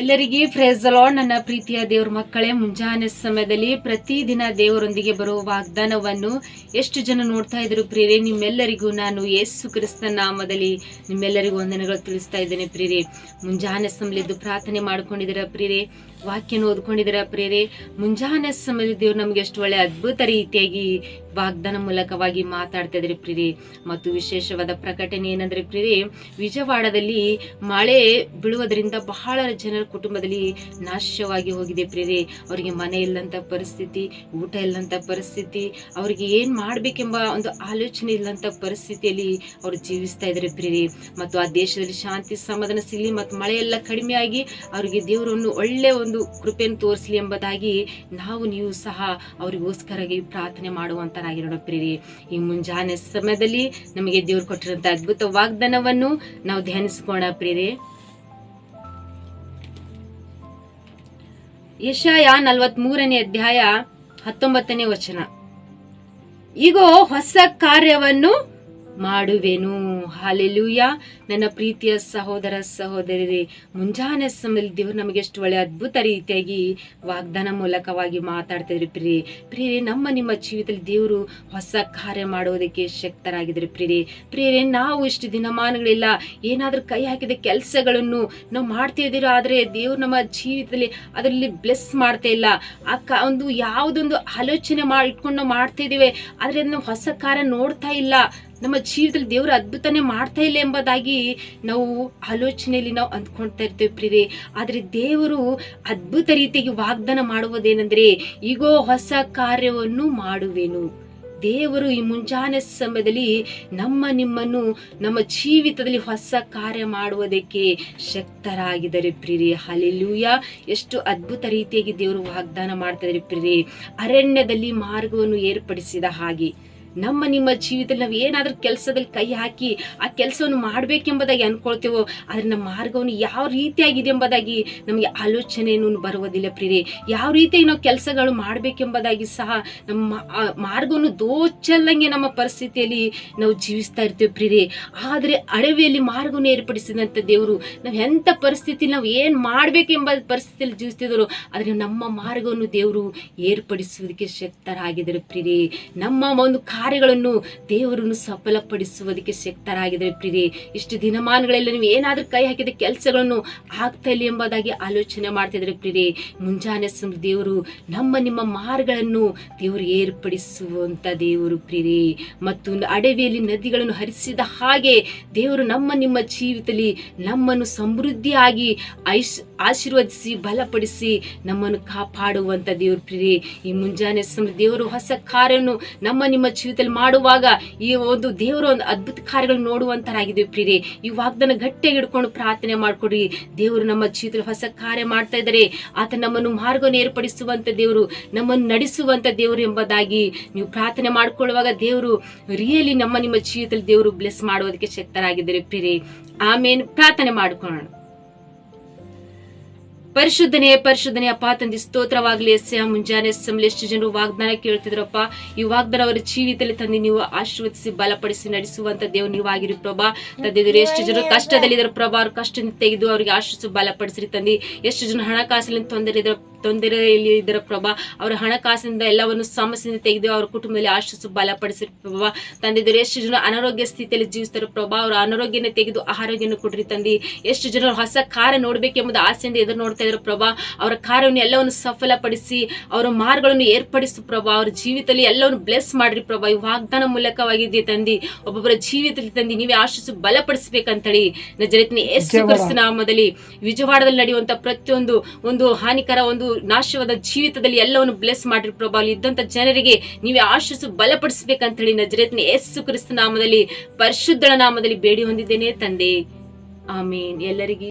ಎಲ್ಲರಿಗೆ ಫ್ರೇಸ್ ನನ್ನ ಪ್ರೀತಿಯ ದೇವರ ಮಕ್ಕಳೇ, ಮುಂಜಾನೆ ಸಮಯದಲ್ಲಿ ಪ್ರತಿದಿನ ದೇವರೊಂದಿಗೆ ಬರುವ ವಾಗ್ದಾನವನ್ನು ಎಷ್ಟು ಜನ ನೋಡ್ತಾ ಇದ್ರು ಪ್ರಿಯರೇ, ನಿಮ್ಮೆಲ್ಲರಿಗೂ ನಾನು ಯೇಸು ಕ್ರಿಸ್ತನ ನಾಮದಲ್ಲಿ ನಿಮ್ಮೆಲ್ಲರಿಗೂ ವಂದನೆಗಳು ತಿಳಿಸ್ತಾ ಇದ್ದೇನೆ ಪ್ರಿಯರೇ. ಮುಂಜಾನೆ ಸಮಯದ್ದು ಪ್ರಾರ್ಥನೆ ಮಾಡ್ಕೊಂಡಿದ್ದೀರ ಪ್ರಿಯರೇ? ವಾಕ್ಯನ ಓದ್ಕೊಂಡಿದ್ದೀರ ಪ್ರೇರೆ ಮುಂಜಾನೆ ಸಮಯದಲ್ಲಿ ದೇವ್ರು ನಮ್ಗೆ ಎಷ್ಟು ಒಳ್ಳೆ ಅದ್ಭುತ ರೀತಿಯಾಗಿ ವಾಗ್ದಾನ ಮೂಲಕವಾಗಿ ಮಾತಾಡ್ತಾ ಇದ್ರಿ ಪ್ರೀರಿ ಮತ್ತು ವಿಶೇಷವಾದ ಪ್ರಕಟಣೆ ಏನಂದ್ರೆ ಪ್ರೀರಿ ವಿಜಯವಾಡದಲ್ಲಿ ಮಳೆ ಬೀಳುವುದರಿಂದ ಬಹಳ ಜನರ ಕುಟುಂಬದಲ್ಲಿ ನಾಶವಾಗಿ ಹೋಗಿದೆ ಪ್ರೀರಿ ಅವರಿಗೆ ಮನೆ ಇಲ್ಲಂತ ಪರಿಸ್ಥಿತಿ, ಊಟ ಇಲ್ಲಂತ ಪರಿಸ್ಥಿತಿ, ಅವರಿಗೆ ಏನ್ ಮಾಡ್ಬೇಕೆಂಬ ಒಂದು ಆಲೋಚನೆ ಇಲ್ಲಂತ ಪರಿಸ್ಥಿತಿಯಲ್ಲಿ ಅವರು ಜೀವಿಸ್ತಾ ಇದ್ದಾರೆ ಪ್ರೀರಿ ಮತ್ತು ಆ ದೇಶದಲ್ಲಿ ಶಾಂತಿ, ಸಮಾಧಾನ ಸಿಗಲಿ ಮತ್ತು ಮಳೆ ಎಲ್ಲ ಕಡಿಮೆ ಆಗಿ ಅವರಿಗೆ ದೇವರನ್ನು ಒಳ್ಳೆ ಒಂದು ಕೃಪೆಯನ್ನು ತೋರಿಸಲಿ ಎಂಬುದಾಗಿ ನಾವು, ನೀವು ಸಹ ಅವರಿಗೋಸ್ಕರವಾಗಿ ಪ್ರಾರ್ಥನೆ ಮಾಡುವಂತರಾಗಿರೋಣ ಪ್ರೇರಿ ಈ ಮುಂಜಾನೆ ಸಮಯದಲ್ಲಿ ನಮಗೆ ದೇವರು ಕೊಟ್ಟಿರೋಂಥ ಅದ್ಭುತ ವಾಗ್ದಾನವನ್ನು ನಾವು ಧ್ಯಾನಿಸಿಕೋಣ ಪ್ರೇರಿ ಯಶಾಯ ನಲವತ್ ಮೂರನೇ ಅಧ್ಯಾಯ ಹತ್ತೊಂಬತ್ತನೇ ವಚನ. ಈಗ ಹೊಸ ಕಾರ್ಯವನ್ನು ಮಾಡುವೆನು. ಹಾಲೆಲೂಯ. ನನ್ನ ಪ್ರೀತಿಯ ಸಹೋದರ ಸಹೋದರಿ ಮುಂಜಾನೆ ಸಮಯದಲ್ಲಿ ದೇವರು ನಮಗೆ ಎಷ್ಟು ಒಳ್ಳೆ ಅದ್ಭುತ ರೀತಿಯಾಗಿ ವಾಗ್ದಾನ ಮೂಲಕವಾಗಿ ಮಾತಾಡ್ತಿದ್ರಿ ಪ್ರೀ ಪ್ರಿಯರೇ, ನಮ್ಮ ನಿಮ್ಮ ಜೀವಿತದಲ್ಲಿ ದೇವರು ಹೊಸ ಕಾರ್ಯ ಮಾಡುವುದಕ್ಕೆ ಶಕ್ತರಾಗಿದ್ರಿ ಪ್ರಿಯರೇ. ಪ್ರಿಯರೇ, ನಾವು ಇಷ್ಟು ದಿನಮಾನಗಳಿಲ್ಲ, ಏನಾದರೂ ಕೈ ಹಾಕಿದ ಕೆಲಸಗಳನ್ನು ನಾವು ಮಾಡ್ತಿದ್ದೀರೋ ಆದರೆ ದೇವರು ನಮ್ಮ ಜೀವಿತದಲ್ಲಿ ಅದರಲ್ಲಿ ಬ್ಲೆಸ್ ಮಾಡ್ತಾ ಇಲ್ಲ. ಆ ಕ, ಒಂದು ಯಾವುದೊಂದು ಆಲೋಚನೆ ಮಾಡಿ ಇಟ್ಕೊಂಡು ನಾವು ಮಾಡ್ತಾ ಇದ್ದೀವಿ, ಆದರೆ ಅದನ್ನು ಹೊಸ ಕಾರ್ಯ ನೋಡ್ತಾ ಇಲ್ಲ. ನಮ್ಮ ಜೀವಿತದಲ್ಲಿ ದೇವರು ಅದ್ಭುತನೇ ಮಾಡ್ತಾ ಇಲ್ಲ ಎಂಬುದಾಗಿ ನಾವು ಆಲೋಚನೆಯಲ್ಲಿ ನಾವು ಅಂದ್ಕೊಳ್ತಾ ಇರ್ತೇವೆ ಪ್ರಿಯರೇ. ಆದರೆ ದೇವರು ಅದ್ಭುತ ರೀತಿಯಾಗಿ ವಾಗ್ದಾನ ಮಾಡುವುದೇನೆಂದರೆ, ಈಗೋ ಹೊಸ ಕಾರ್ಯವನ್ನು ಮಾಡುವೆನು. ದೇವರು ಈ ಮುಂಜಾನೆ ಸಮಯದಲ್ಲಿ ನಮ್ಮ ನಿಮ್ಮನ್ನು, ನಮ್ಮ ಜೀವಿತದಲ್ಲಿ ಹೊಸ ಕಾರ್ಯ ಮಾಡುವುದಕ್ಕೆ ಶಕ್ತರಾಗಿದ್ದಾರೆ ಪ್ರಿರಿ ಹಲೆಲೂಯ ಎಷ್ಟು ಅದ್ಭುತ ರೀತಿಯಾಗಿ ದೇವರು ವಾಗ್ದಾನ ಮಾಡ್ತಾ ಇದ್ದಾರೆ ಪ್ರಿಯರೇ. ಅರಣ್ಯದಲ್ಲಿ ಮಾರ್ಗವನ್ನು ಏರ್ಪಡಿಸಿದ ಹಾಗೆ. ನಮ್ಮ ನಿಮ್ಮ ಜೀವಿತದಲ್ಲಿ ನಾವು ಏನಾದರೂ ಕೆಲಸದಲ್ಲಿ ಕೈ ಹಾಕಿ ಆ ಕೆಲಸವನ್ನು ಮಾಡಬೇಕೆಂಬುದಾಗಿ ಅನ್ಕೊಳ್ತೇವೋ, ಆದರೆ ನಮ್ಮ ಮಾರ್ಗವನ್ನು ಯಾವ ರೀತಿಯಾಗಿದೆ ಎಂಬುದಾಗಿ ನಮಗೆ ಆಲೋಚನೆಯನ್ನು ಬರುವುದಿಲ್ಲ ಪ್ರಿಯರೇ. ಯಾವ ರೀತಿಯಾಗಿ ನಾವು ಕೆಲಸಗಳು ಮಾಡಬೇಕೆಂಬುದಾಗಿ ಸಹ ನಮ್ಮ ಮಾರ್ಗವನ್ನು ದೋಚಲ್ಲಂಗೆ ನಮ್ಮ ಪರಿಸ್ಥಿತಿಯಲ್ಲಿ ನಾವು ಜೀವಿಸ್ತಾ ಇರ್ತೇವೆ ಪ್ರಿಯರೇ. ಆದರೆ ಅಡವಿಯಲ್ಲಿ ಮಾರ್ಗವನ್ನು ಏರ್ಪಡಿಸಿದಂಥ ದೇವರು ನಾವು ಎಂಥ ಪರಿಸ್ಥಿತಿ ನಾವು ಏನು ಮಾಡಬೇಕೆಂಬ ಪರಿಸ್ಥಿತಿಯಲ್ಲಿ ಜೀವಿಸ್ತಿದ್ರು ಆದರೆ ನಮ್ಮ ಮಾರ್ಗವನ್ನು ದೇವರು ಏರ್ಪಡಿಸುವುದಕ್ಕೆ ಶಕ್ತರಾಗಿದ್ದಾರೆ ಪ್ರಿಯರೇ. ನಮ್ಮ ಒಂದು ಕಾರ್ಯಗಳನ್ನು ದೇವರನ್ನು ಸಫಲಪಡಿಸುವುದಕ್ಕೆ ಶಕ್ತರಾಗಿದ್ದಾರೆ ಪ್ರೀತಿ ಇಷ್ಟು ದಿನಮಾನಗಳಲ್ಲಿ ನೀವು ಏನಾದರೂ ಕೈ ಹಾಕಿದ ಕೆಲಸಗಳನ್ನು ಆಗ್ತಾ ಎಂಬುದಾಗಿ ಆಲೋಚನೆ ಮಾಡ್ತಿದ್ರೆ ಪ್ರೀತಿ ಮುಂಜಾನೆ ದೇವರು ನಮ್ಮ ನಿಮ್ಮ ಮಾರ್ಗಗಳನ್ನು ದೇವರು ಏರ್ಪಡಿಸುವಂಥ ದೇವರು ಪ್ರೀತಿ ಮತ್ತು ಅಡವಿಯಲ್ಲಿ ನದಿಗಳನ್ನು ಹರಿಸಿದ ಹಾಗೆ ದೇವರು ನಮ್ಮ ನಿಮ್ಮ ಜೀವಿತದಲ್ಲಿ ನಮ್ಮನ್ನು ಸಮೃದ್ಧಿಯಾಗಿ ಐಶ್ ಆಶೀರ್ವದಿಸಿ, ಬಲಪಡಿಸಿ ನಮ್ಮನ್ನು ಕಾಪಾಡುವಂಥ ದೇವರು ಪ್ರೀತಿ ಈ ಮುಂಜಾನೆ ದೇವರು ಹೊಸ ಕಾರ್ಯವನ್ನು ನಮ್ಮ ನಿಮ್ಮ ಜೀವಿತದಲ್ಲಿ ಮಾಡುವಾಗ ಈ ಒಂದು ದೇವರ ಒಂದು ಅದ್ಭುತ ಕಾರ್ಯಗಳು ನೋಡುವಂತರಾಗಿದ್ದೀವಿ ಪ್ರೀರಿ ಈ ವಾಗ್ದಾನ ಗಟ್ಟಿಯಾಗಿ ಹಿಡ್ಕೊಂಡು ಪ್ರಾರ್ಥನೆ ಮಾಡಿಕೊಡ್ರಿ. ದೇವರು ನಮ್ಮ ಜೀವಿತದಲ್ಲಿ ಹೊಸ ಕಾರ್ಯ ಮಾಡ್ತಾ ಇದ್ದಾರೆ. ಆತ ನಮ್ಮನ್ನು ಮಾರ್ಗವನ್ನು ಏರ್ಪಡಿಸುವಂತ ದೇವರು, ನಮ್ಮನ್ನು ನಡೆಸುವಂತ ದೇವರು ಎಂಬುದಾಗಿ ನೀವು ಪ್ರಾರ್ಥನೆ ಮಾಡ್ಕೊಳ್ಳುವಾಗ ದೇವರು ರಿಯಲಿ ನಮ್ಮ ನಿಮ್ಮ ಜೀವಿತದಲ್ಲಿ ದೇವರು ಬ್ಲೆಸ್ ಮಾಡುವುದಕ್ಕೆ ಶಕ್ತರಾಗಿದ್ದಾರೆ ಪ್ರೀರಿ ಆಮೇಲೆ ಪ್ರಾರ್ಥನೆ ಮಾಡ್ಕೊಳ್ಳೋಣ. ಪರಿಶುದ್ಧನೇ ಪರಿಶುದ್ಧನೇ, ಅಪ್ಪ ತಂದೆ, ಸ್ತೋತ್ರವಾಗ್ಲಿ ಎಸ್ಯ ಮುಂಜಾನೆ ಸಮಯ ಎಷ್ಟು ಜನರು ವಾಗ್ದಾನ ಕೇಳ್ತಿದ್ರಪ್ಪ. ಈ ವಾಗ್ದಾನ ಅವರ ಜೀವಿತದಲ್ಲಿ ತಂದೆ ನೀವು ಆಶೀರ್ವದಿಸಿ, ಬಲಪಡಿಸಿ, ನಡೆಸುವಂತ ದೇವ್ ಆಗಿರಿ ಪ್ರಭಾ. ತಂದಿದ್ರು ಎಷ್ಟು ಜನರು ಕಷ್ಟದಲ್ಲಿ ಪ್ರಭಾ. ಅವ್ರ ಕಷ್ಟ ತೆಗೆದು ಅವರಿಗೆ ಆಶೀರ್ವಿಸಿ, ಬಲಪಡಿಸಿರಿ ತಂದಿ. ಎಷ್ಟು ಜನ ಹಣಕಾಸಿನ ತೊಂದರೆ ಇದ್ರ ತೊಂದರೆಯಲ್ಲಿ ಇದರ ಪ್ರಭಾ ಅವರ ಹಣಕಾಸಿನಿಂದ ಎಲ್ಲವನ್ನು ಸಮಸ್ಯೆಯಿಂದ ತೆಗೆದು ಅವರ ಕುಟುಂಬದಲ್ಲಿ ಆಶಿಸು ಬಲಪಡಿಸಿರು ಪ್ರಭಾ. ತಂದಿದ್ರು ಎಷ್ಟು ಜನ ಅನಾರೋಗ್ಯ ಸ್ಥಿತಿಯಲ್ಲಿ ಜೀವಿಸ್ತಾರೆ ಪ್ರಭಾ ಅವರ ಅನಾರೋಗ್ಯನ ತೆಗೆದು ಆರೋಗ್ಯನ ಕೊಡ್ರಿ ತಂದಿ. ಎಷ್ಟು ಜನರು ಹೊಸ ಕಾರ್ಯ ನೋಡ್ಬೇಕೆಂಬುದು ಆಸೆಯಿಂದ ಎದುರು ನೋಡ್ತಾ ಇದ್ರು ಪ್ರಭಾ. ಅವರ ಕಾರ್ಯವನ್ನು ಎಲ್ಲವನ್ನು ಸಫಲಪಡಿಸಿ ಅವರ ಮಾರ್ಗಗಳನ್ನು ಏರ್ಪಡಿಸು ಪ್ರಭಾ. ಅವರ ಜೀವಿತದಲ್ಲಿ ಎಲ್ಲವನ್ನು ಬ್ಲೆಸ್ ಮಾಡ್ರಿ ಪ್ರಭಾ. ಈ ವಾಗ್ದಾನ ಮೂಲಕವಾಗಿದೆ ತಂದಿ. ಒಬ್ಬೊಬ್ಬರ ಜೀವಿತದಲ್ಲಿ ತಂದಿ ನೀವೇ ಆಶಿಸು ಬಲಪಡಿಸಬೇಕಂತೇಳಿ. ನಜರತ್ನ ಎಷ್ಟು ನಾಮದಲ್ಲಿ ವಿಜಯವಾಡದಲ್ಲಿ ನಡೆಯುವಂತ ಪ್ರತಿಯೊಂದು ಒಂದು ಹಾನಿಕರ ಒಂದು ನಾಶವಾದ ಜೀವಿತದಲ್ಲಿ ಎಲ್ಲವನ್ನು ಬ್ಲೆಸ್ ಮಾಡಿರಿ ಪ್ರಭಾ ಅಲ್ಲಿ ಇದ್ದಂತ ಜನರಿಗೆ ನೀವೇ ಆಶ್ರಸು ಬಲಪಡಿಸಬೇಕಂತ ಹೇಳಿ ನಜರೇತ್ನ ಯೇಸು ಕ್ರಿಸ್ತ ನಾಮದಲ್ಲಿ, ಪರಿಶುದ್ಧಳ ನಾಮದಲ್ಲಿ ಬೇಡಿ ಹೊಂದಿದ್ದೇನೆ ತಂದೆ. ಆಮೇನ್. ಎಲ್ಲರಿಗೆ